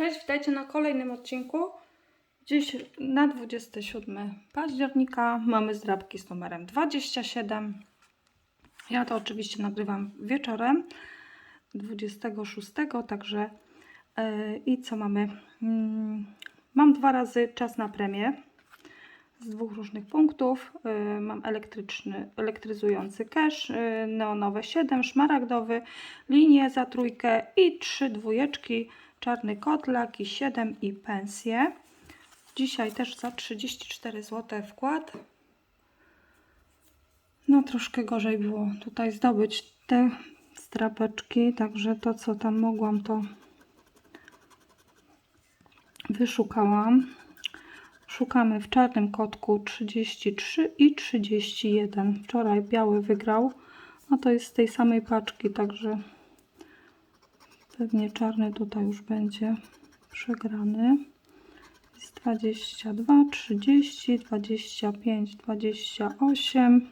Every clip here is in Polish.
Cześć, witajcie na kolejnym odcinku. Dziś na 27 października mamy zdrabki z numerem 27. Ja to oczywiście nagrywam wieczorem 26, także yy, i co mamy? Mm, mam dwa razy czas na premię z dwóch różnych punktów. Yy, mam elektryczny, elektryzujący cash, yy, neonowe 7, szmaragdowy, linię za trójkę i trzy dwójeczki, czarny kotlak i 7 i pensję. Dzisiaj też za 34 zł wkład. No troszkę gorzej było tutaj zdobyć te strapeczki, także to co tam mogłam to wyszukałam. Szukamy w czarnym kotku 33 i 31. Wczoraj biały wygrał, a to jest z tej samej paczki, także pewnie czarny tutaj już będzie przegrany. Jest 22, 30, 25, 28,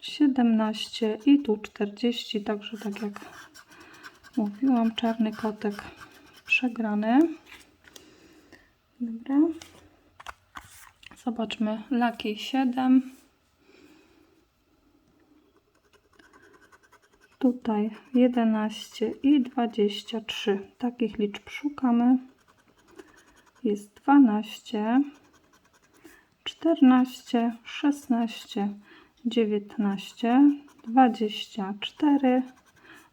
17 i tu 40, także tak jak mówiłam, czarny kotek przegrany. Dobra. Zobaczmy Lucky 7. Tutaj 11 i 23. Takich liczb szukamy. Jest 12, 14, 16, 19, 24,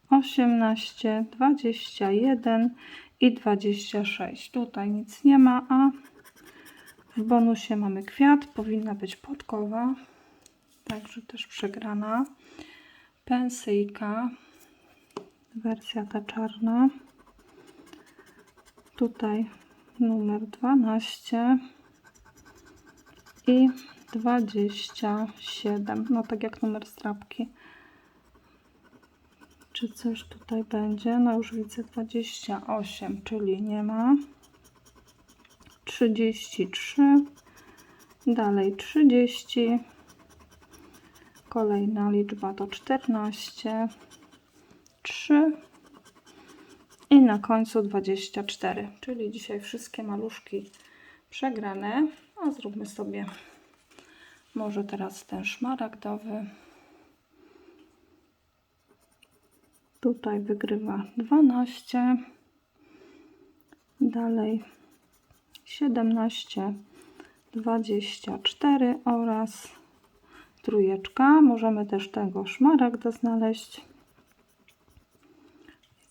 18, 21 i 26. Tutaj nic nie ma, a w bonusie mamy kwiat. Powinna być podkowa, także też przegrana. Pensyjka, wersja ta czarna. Tutaj numer 12 i 27. No tak jak numer strapki. Czy coś tutaj będzie? No już widzę 28, czyli nie ma. 33. Dalej 30. Kolejna liczba to 14. 3. I na końcu 24. Czyli dzisiaj wszystkie maluszki przegrane. A zróbmy sobie może teraz ten szmaragdowy. Tutaj wygrywa 12. Dalej 17, 24 oraz trójeczka. Możemy też tego szmaragda znaleźć.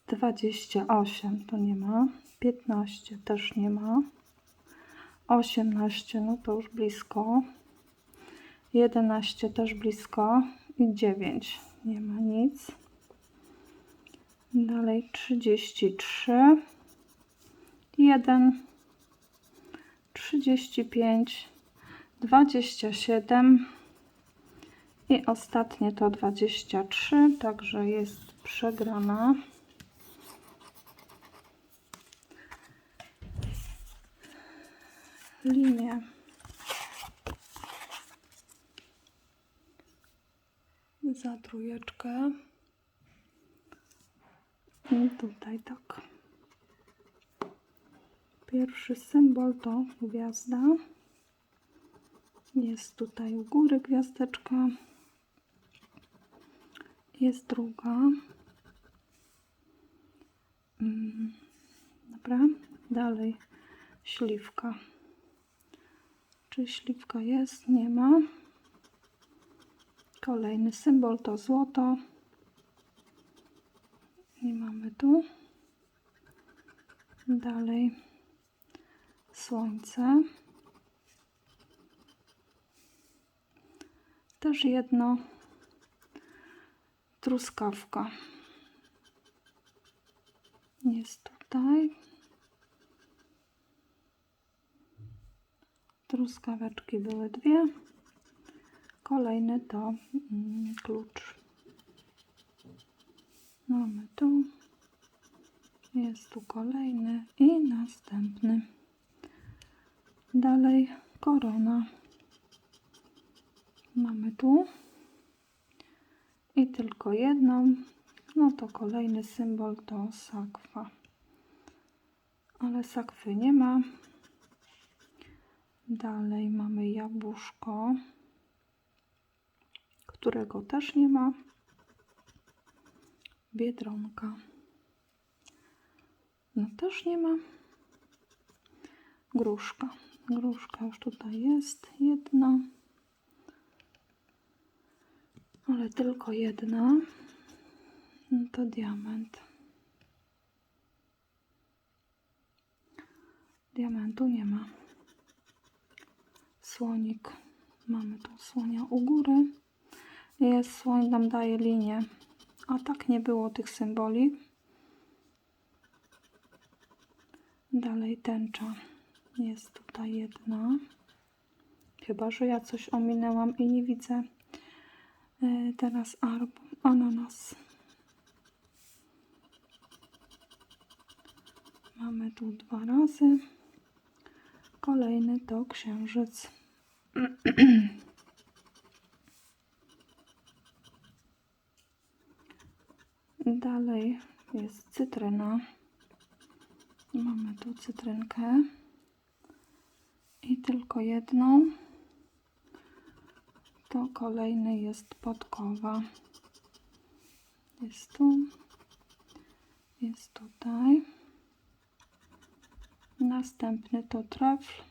28 to nie ma. 15 też nie ma. 18 no to już blisko. 11 też blisko. I 9 nie ma nic. Dalej 33, 1, 35, 27 i ostatnie to 23, także jest przegrana. Linię. Za trójeczkę. I tutaj tak. Pierwszy symbol to gwiazda. Jest tutaj u góry gwiazdeczka. Jest druga. Mm, Dobra, dalej śliwka. Czy śliwka jest? Nie ma. Kolejny symbol to złoto. I mamy tu. Dalej słońce. Też jedno. Truskawka. Jest tutaj. Truskaweczki były dwie. Kolejny to mm, klucz. Mamy tu. Jest tu kolejny i następny. Dalej korona. Mamy tu. I tylko jedną. No to kolejny symbol to sakwa. ale sakwy nie ma. Dalej mamy jabłuszko, którego też nie ma. Biedronka. No też nie ma. Gruszka. Gruszka już tutaj jest. Jedna. Ale tylko jedna. No to diament. Diamentu nie ma. Słonik. Mamy tu słonia u góry. Jest słoń, nam daje linię. A tak nie było tych symboli. Dalej tęcza. Jest tutaj jedna. Chyba, że ja coś ominęłam i nie widzę. E, Teraz ananas. Mamy tu dwa razy. Kolejny to księżyc. Dalej jest cytryna. Mamy tu cytrynkę. I tylko jedną. To kolejny jest podkowa. Jest tu. Jest tutaj. Następny to trefl.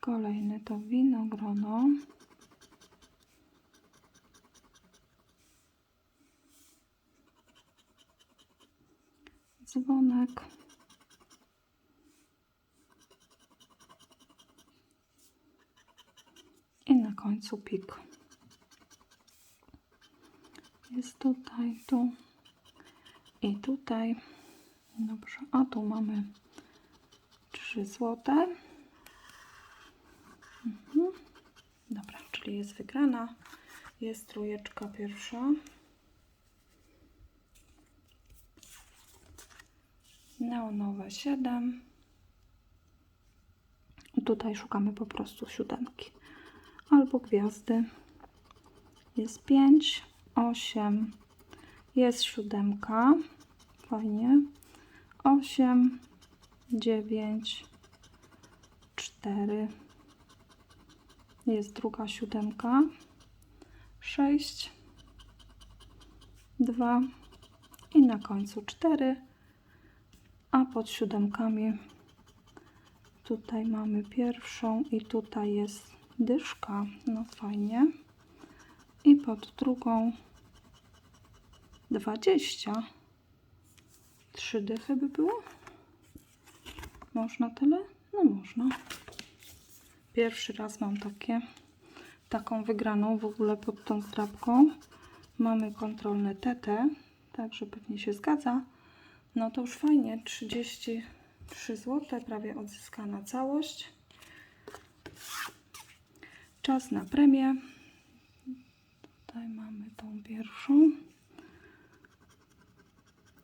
Kolejny to winogrono. Dzwonek. I na końcu pik. Jest tutaj, tu i tutaj. Dobrze, a tu mamy 3 złote. Mhm. Dobra, czyli jest wygrana. Jest trójeczka pierwsza. Neonowe 7. Tutaj szukamy po prostu siódemki albo gwiazdy. Jest 5, 8, jest siódemka, fajnie. 8, 9, 4, jest druga siódemka, 6, 2 i na końcu 4, a pod siódemkami tutaj mamy pierwszą i tutaj jest dyszka, no fajnie. I pod drugą 20. Trzy dychy by było? Można tyle? No można. Pierwszy raz mam takie, taką wygraną w ogóle pod tą zdrabką. Mamy kontrolne TT, także pewnie się zgadza. No to już fajnie, 33 zł, prawie odzyskana całość. Czas na premię. Tutaj mamy tą pierwszą.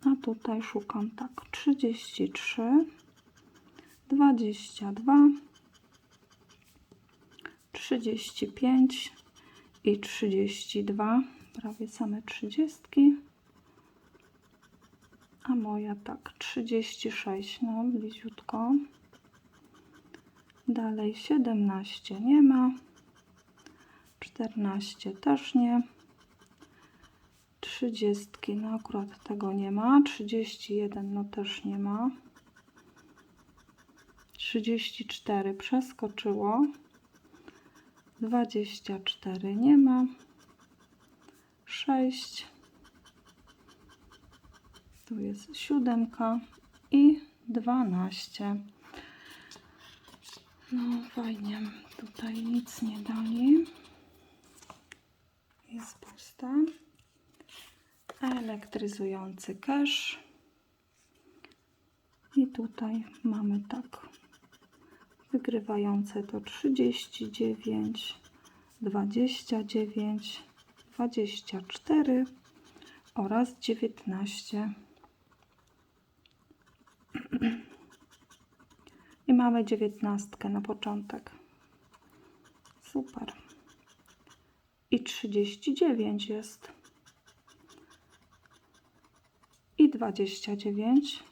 A tutaj szukam tak 33, 22, 35 i 32. Prawie same 30. A moja tak 36, no bliziutko. Dalej 17 nie ma. 14 też nie. 30 no akurat tego nie ma. 31 no też nie ma. 34 przeskoczyło. 24 nie ma. 6 tu jest siódemka i 12 no fajnie tutaj nic nie dali jest pusta elektryzujący cache. I tutaj mamy tak wygrywające to 39 29 24 oraz 19 i mamy 19 na początek. Super i 39 jest 29.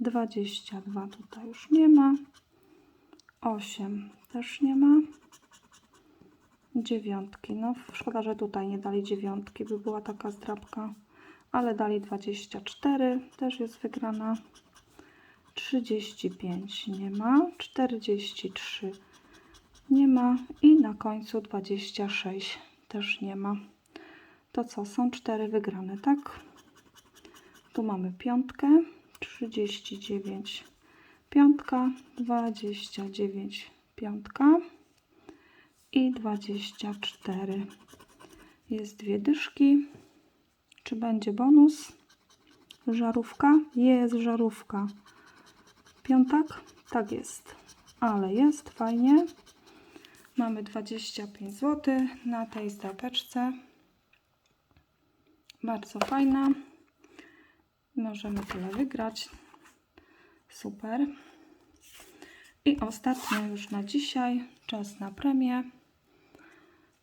22 tutaj już nie ma. 8 też nie ma. Dziewiątki. No szkoda, że tutaj nie dali dziewiątki, by była taka zdrabka. Ale dali 24, też jest wygrana. 35 nie ma. 43 nie ma. I na końcu 26 też nie ma. To co? Są cztery wygrane, tak? Tu mamy piątkę. 39 piątka, 29 piątka i 24. Jest dwie dyszki. Czy będzie bonus? Żarówka? Jest żarówka. Piątak? Tak jest. Ale jest, fajnie. Mamy 25 zł na tej zdrapeczce. Bardzo fajna. Możemy tyle wygrać. Super. I ostatnia już na dzisiaj. Czas na premię.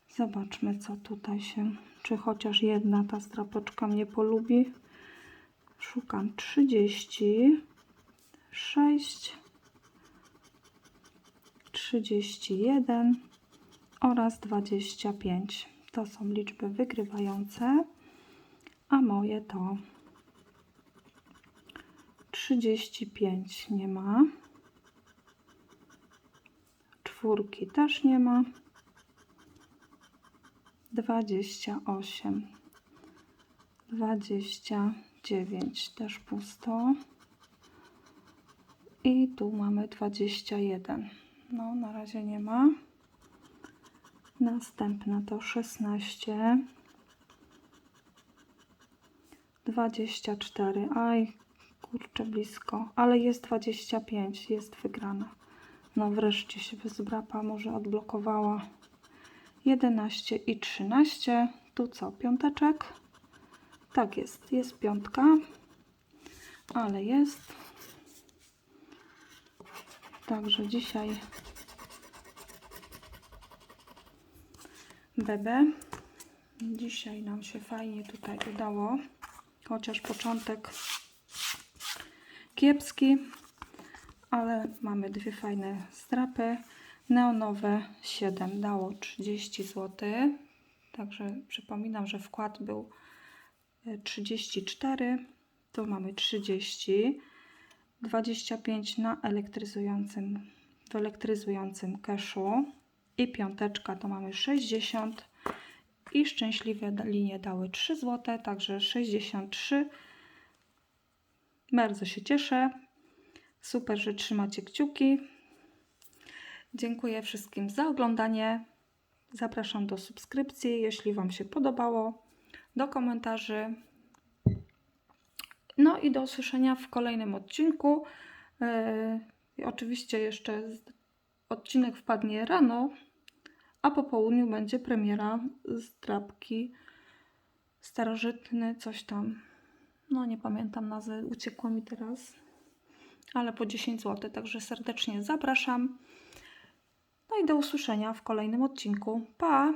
Zobaczmy, co tutaj się. Czy chociaż jedna ta strapeczka mnie polubi. Szukam 30, 6, 31 oraz 25. To są liczby wygrywające, a moje to 35 nie ma. Czwórki też nie ma. 28. 29 też pusto. I tu mamy 21. No, na razie nie ma. Następna to 16. 24. Aj, kurczę, blisko. Ale jest 25. Jest wygrana. No wreszcie się wyzbrapa może odblokowała. 11 i 13. Tu co? Piąteczek? Tak jest. Jest piątka. Ale jest. Także dzisiaj bebe. Dzisiaj nam się fajnie tutaj udało. Chociaż początek kiepski, ale mamy dwie fajne strapy. Neonowe 7 dało 30 zł. Także przypominam, że wkład był e, 34. Tu mamy 30. 25 na elektryzującym, w elektryzującym cashu. I piąteczka to mamy 60. I szczęśliwe linie dały 3 zł, także 63. Bardzo się cieszę. Super, że trzymacie kciuki. Dziękuję wszystkim za oglądanie. Zapraszam do subskrypcji, jeśli Wam się podobało, do komentarzy. No i do usłyszenia w kolejnym odcinku. Yy, oczywiście jeszcze odcinek wpadnie rano, a po południu będzie premiera z drapki starożytny, coś tam. No nie pamiętam nazwy, uciekło mi teraz, ale po 10 zł, także serdecznie zapraszam. No i do usłyszenia w kolejnym odcinku. Pa!